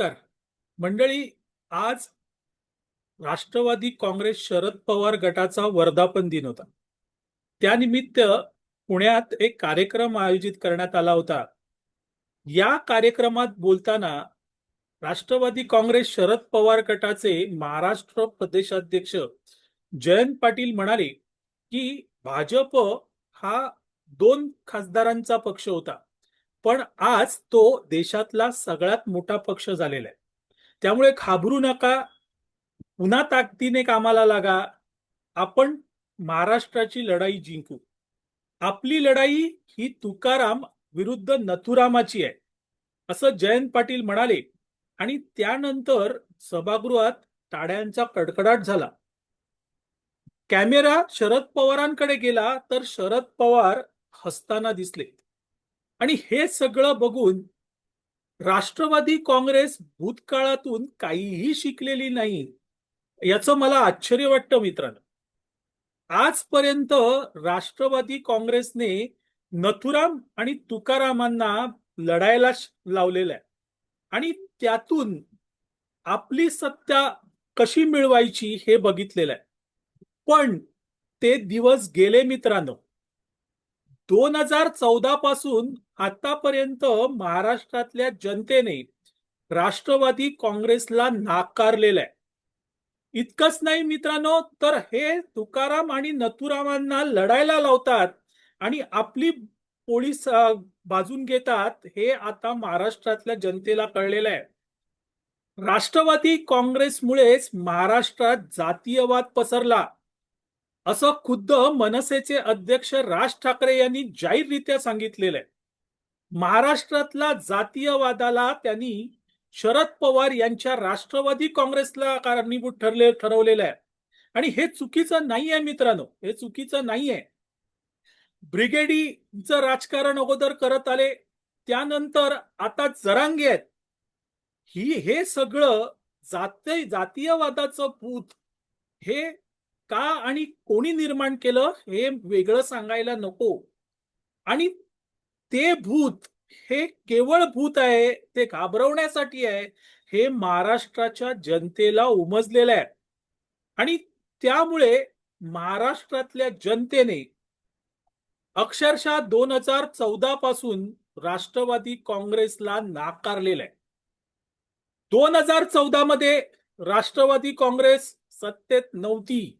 नमस्कार. मंडळी आज राष्ट्रवादी काँग्रेस शरद पवार गटाचा वर्धापन दिन होता. त्यानिमित्त पुण्यात एक कार्यक्रम आयोजित करण्यात आला होता. या कार्यक्रमात बोलताना राष्ट्रवादी काँग्रेस शरद पवार गटाचे महाराष्ट्र प्रदेशाध्यक्ष जयंत पाटील म्हणाले की भाजप हा दोन खासदारांचा पक्ष होता. पण आज तो देशातला सगळ्यात मोठा पक्ष झालेला आहे. त्यामुळे घाबरू नका पुन्हा ताकदीने कामाला लागा. आपण महाराष्ट्राची लढाई जिंकू. आपली लढाई ही तुकाराम विरुद्ध नथुरामाची आहे असं जयंत पाटील म्हणाले. आणि त्यानंतर सभागृहात टाळ्यांचा कडकडाट झाला. कॅमेरा शरद पवारांकडे गेला तर शरद पवार हसताना दिसले. आणि हे सगळं बघून राष्ट्रवादी काँग्रेस भूतकाळातून काहीही शिकलेली नाही याचं मला आश्चर्य वाटतं मित्रांनो. आजपर्यंत राष्ट्रवादी काँग्रेसने नथुराम आणि तुकारामांना लढायला लावलेलं आहे. आणि त्यातून आपली सत्ता कशी मिळवायची हे बघितलेलं आहे. पण ते दिवस गेले मित्रांनो. दोन हजार चौदा पासून आतापर्यंत महाराष्ट्रातल्या जनतेने राष्ट्रवादी काँग्रेसला नाकारलेलं आहे. इतकंच नाही मित्रांनो तर हे तुकाराम आणि नथुरामांना लढायला लावतात आणि आपली पोलीस बाजून घेतात हे आता महाराष्ट्रातल्या जनतेला कळलेलं आहे. राष्ट्रवादी काँग्रेसमुळेच महाराष्ट्रात जातीयवाद पसरला. असं खुद्द मनसेचे अध्यक्ष राज ठाकरे यांनी जाहीररित्या सांगितलेलं आहे. महाराष्ट्रातला जातीयवादाला त्यांनी शरद पवार यांच्या राष्ट्रवादी काँग्रेसला कारणीभूत ठरले ठरवलेलं आहे. आणि हे चुकीचं नाही आहे मित्रांनो हे चुकीचं नाही आहे ब्रिगेडीचं राजकारण अगोदर करत आले त्यानंतर आता जरांगे आहेत. ही हे सगळं जाती जातीयवादाचं भूत हे का आणि कोणी निर्माण केलं हे वेगळं सांगायला नको. आणि ते भूत हे केवळ भूत आहे ते घाबरवण्यासाठी आहे हे महाराष्ट्राच्या जनतेला उमजलेलं आहे. आणि त्यामुळे महाराष्ट्रातल्या जनतेने अक्षरशः दोन हजार चौदा पासून राष्ट्रवादी काँग्रेसला नाकारलेलं आहे. दोन हजार चौदा मध्ये राष्ट्रवादी काँग्रेस सत्तेत नव्हती.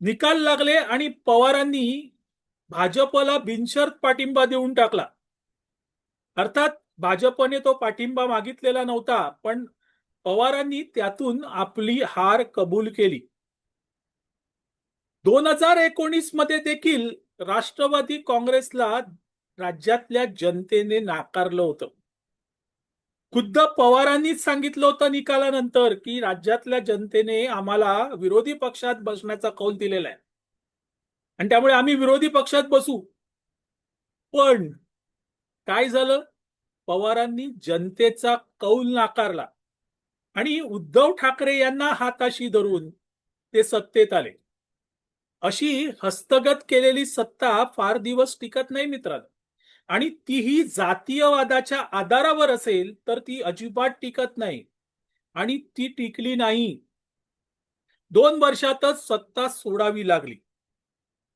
निकाल लागले आणि पवारांनी भाजपला बिनशर्त पाठिंबा देऊन टाकला. अर्थात भाजपने तो पाठिंबा मागितलेला नव्हता पण पवारांनी त्यातून आपली हार कबूल केली. दोन हजार एकोणीसमध्ये देखील राष्ट्रवादी काँग्रेसला राज्यातल्या जनतेने नाकारलं होतं. खुद्द पवारांनीच सांगितलं होतं निकालानंतर की राज्यातल्या जनतेने आम्हाला विरोधी पक्षात बसण्याचा कौल दिलेला आहे. आणि त्यामुळे आम्ही विरोधी पक्षात बसू. पण काय झालं? पवारांनी जनतेचा कौल नाकारला. आणि उद्धव ठाकरे यांना हाताशी धरून ते सत्तेत आले. अशी हस्तगत केलेली सत्ता फार दिवस टिकत नाही मित्रांनो. आणि तीही जातीयवादाच्या आधारावर असेल तर ती अजिबात टिकत नाही. आणि ती टिकली नाही. दोन वर्षातच सत्ता सोडावी लागली.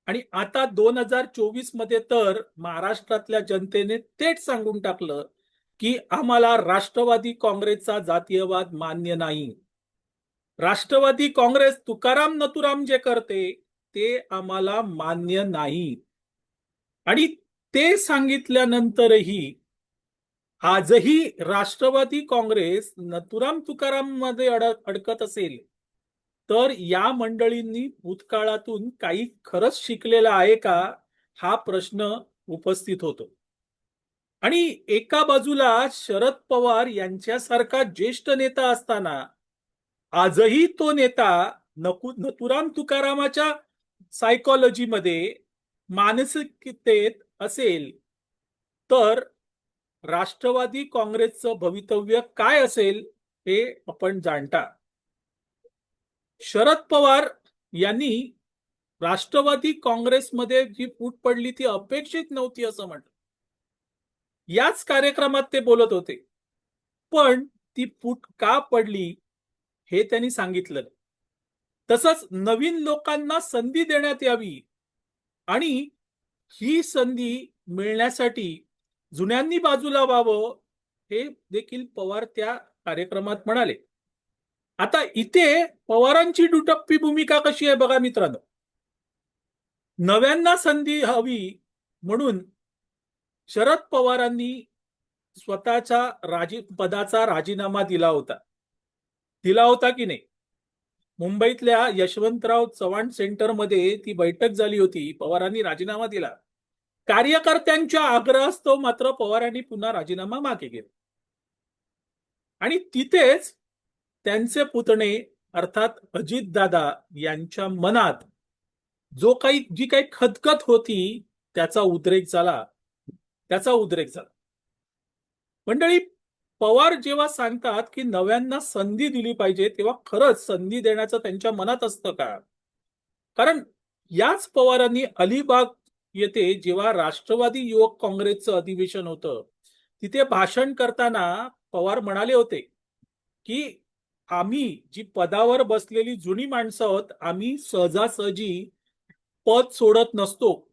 आणि आता दोन हजार चोवीसमध्ये तर महाराष्ट्रातल्या जनतेने थेट सांगून टाकलं की आम्हाला राष्ट्रवादी काँग्रेसचा जातीयवाद मान्य नाही. राष्ट्रवादी काँग्रेस तुकाराम नतुराम जे करते ते आम्हाला मान्य नाही. आणि ते सांगितल्यानंतरही आजही राष्ट्रवादी काँग्रेस नथुराम तुकाराममध्ये अड अडकत असेल तर या मंडळींनी भूतकाळातून काही खरंच शिकलेलं आहे का हा प्रश्न उपस्थित होतो. आणि एका बाजूला शरद पवार यांच्यासारखा ज्येष्ठ नेता असताना आजही तो नेता नकु नथुराम तुकारामाच्या सायकॉलॉजीमध्ये मानसिकतेत असेल तर राष्ट्रवादी काँग्रेसचं भवितव्य काय असेल हे आपण जाणता. शरद पवार यांनी राष्ट्रवादी काँग्रेसमध्ये जी फूट पडली ती अपेक्षित नव्हती असं म्हटलं. याच कार्यक्रमात ते बोलत होते. पण ती फूट का पडली हे त्यांनी सांगितलं. तसंच नवीन लोकांना संधी देण्यात यावी आणि ही संधी मिळण्यासाठी जुन्यांनी बाजूला व्हावं हे देखील पवार त्या कार्यक्रमात म्हणाले. आता इथे पवारांची दुटप्पी भूमिका कशी आहे बघा मित्रांनो. नव्यांना संधी हवी म्हणून शरद पवारांनी स्वतःच्या राजी पदाचा राजीनामा दिला होता. दिला होता की नाही? मुंबईतल्या यशवंतराव चव्हाण सेंटरमध्ये ती बैठक झाली होती. पवारांनी राजीनामा दिला. कार्यकर्त्यांच्या आग्रहास्तव मात्र पवारांनी पुन्हा राजीनामा मागे घेतला. आणि तिथेच त्यांचे पुतणे अर्थात अजितदादा यांच्या मनात जो काही जी काही खदखत होती त्याचा उद्रेक झाला. त्याचा उद्रेक झाला. मंडळी पवार जेव्हा सांगतात की नव्यांना संधी दिली पाहिजे तेव्हा खरंच संधी देण्याचं त्यांच्या मनात असतं का? कारण याच पवारांनी अलिबाग येथे जेव्हा राष्ट्रवादी युवक काँग्रेसचं अधिवेशन होतं तिथे भाषण करताना पवार म्हणाले होते की आम्ही जी पदावर बसलेली जुनी माणसं आहोत आम्ही सहजासहजी पद सोडत नसतो.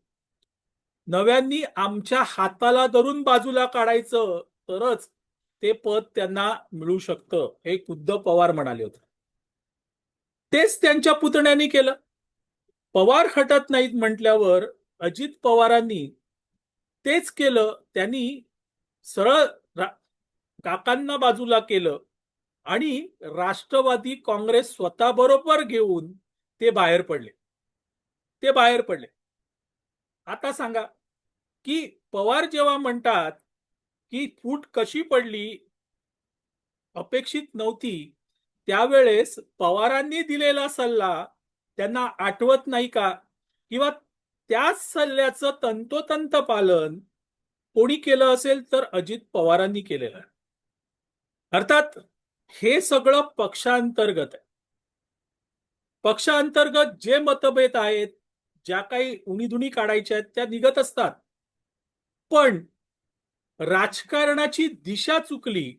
नव्यांनी आमच्या हाताला धरून बाजूला काढायचं तरच ते पद त्यांना मिळू शकतं हे खुद्द पवार म्हणाले होते. तेच त्यांच्या पुतण्याने केलं. पवार हटत नाहीत म्हटल्यावर अजित पवारांनी तेच केलं त्यांनी सरळ काकांना बाजूला केलं आणि राष्ट्रवादी काँग्रेस स्वतःबरोबर घेऊन ते बाहेर पडले. ते बाहेर पडले. आता सांगा की पवार जेव्हा म्हणतात की फूट कशी पडली अपेक्षित नव्हती त्यावेळेस पवारांनी दिलेला सल्ला त्यांना आठवत नाही का? किंवा त्याच सल्ल्याचं तंतोतंत पालन कोणी केलं असेल तर अजित पवारांनी केलेलं आहे. अर्थात हे सगळं पक्षांतर्गत आहे. पक्षांतर्गत जे मतभेद आहेत ज्या काही उणीधुणी काढायच्या आहेत त्या निघत असतात. पण राजकारणाची दिशा चुकली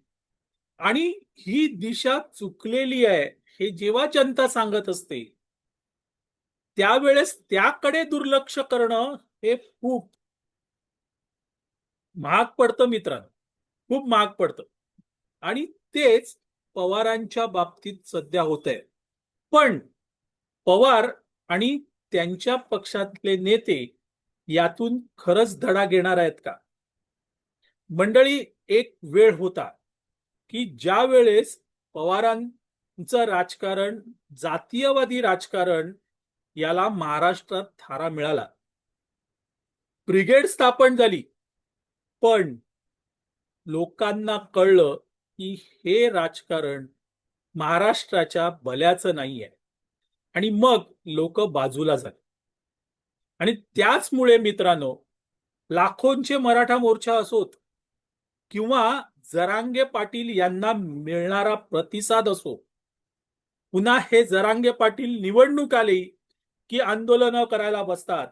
आणि ही दिशा चुकलेली आहे हे जेव्हा जनता सांगत असते त्यावेळेस त्याकडे दुर्लक्ष करणं हे खूप महाग पडतं मित्रांनो. खूप महाग पडतं. आणि तेच पवारांच्या बाबतीत सध्या होत आहे पण पवार आणि त्यांच्या पक्षातले नेते यातून खरंच धडा घेणार आहेत का? मंडळी एक वेळ होता की ज्या वेळेस पवारांचं राजकारण जातीयवादी राजकारण याला महाराष्ट्रात थारा मिळाला. ब्रिगेड स्थापन झाली. पण लोकांना कळलं की हे राजकारण महाराष्ट्राच्या भल्याचं नाही आहे आणि मग लोक बाजूला झाले. आणि त्याचमुळे मित्रांनो लाखोंचे मराठा मोर्चा असोत किंवा जरांगे पाटील यांना मिळणारा प्रतिसाद असो पुन्हा हे जरांगे पाटील निवडणूक आली की आंदोलनं करायला बसतात.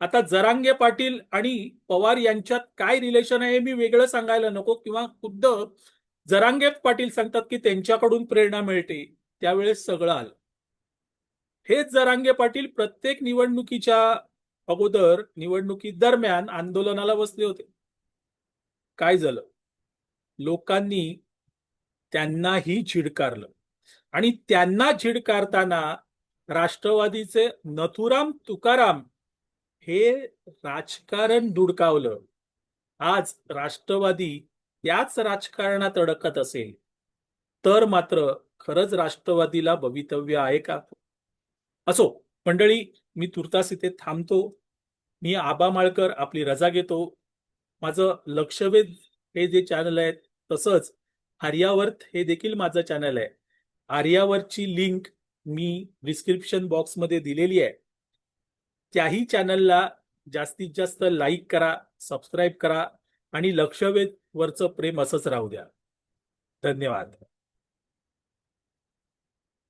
आता जरांगे पाटील आणि पवार यांच्यात काय रिलेशन आहे हे मी वेगळं सांगायला नको किंवा खुद्द जरांगे पाटील सांगतात की त्यांच्याकडून प्रेरणा मिळते त्यावेळेस सगळं आलं. हेच जरांगे पाटील प्रत्येक निवडणुकीच्या अगोदर निवडणुकी दरम्यान आंदोलनाला बसले होते. काय झालं? लोकांनी त्यांनाही झिडकारलं. आणि त्यांना झिडकारताना राष्ट्रवादीचे नथुराम तुकाराम हे राजकारण धुडकावलं आज राष्ट्रवादी याच राजकारणात अडकत असेल तर मात्र खरंच राष्ट्रवादीला भवितव्य आहे का? असो मंडळी मी तुर्तास इथे थांबतो. मी आबा माळकर आपली रजा घेतो. माझं लक्षवेध हे जे चॅनल आहे तसंच आर्यावर्त हे देखील माझं चॅनल आहे. आर्यावर्तची लिंक मी डिस्क्रिप्शन बॉक्समध्ये दिलेली आहे. त्याही चॅनलला जास्तीत जास्त लाईक करा सबस्क्राईब करा आणि लक्षवेधवरचं प्रेम असंच राहू द्या. धन्यवाद.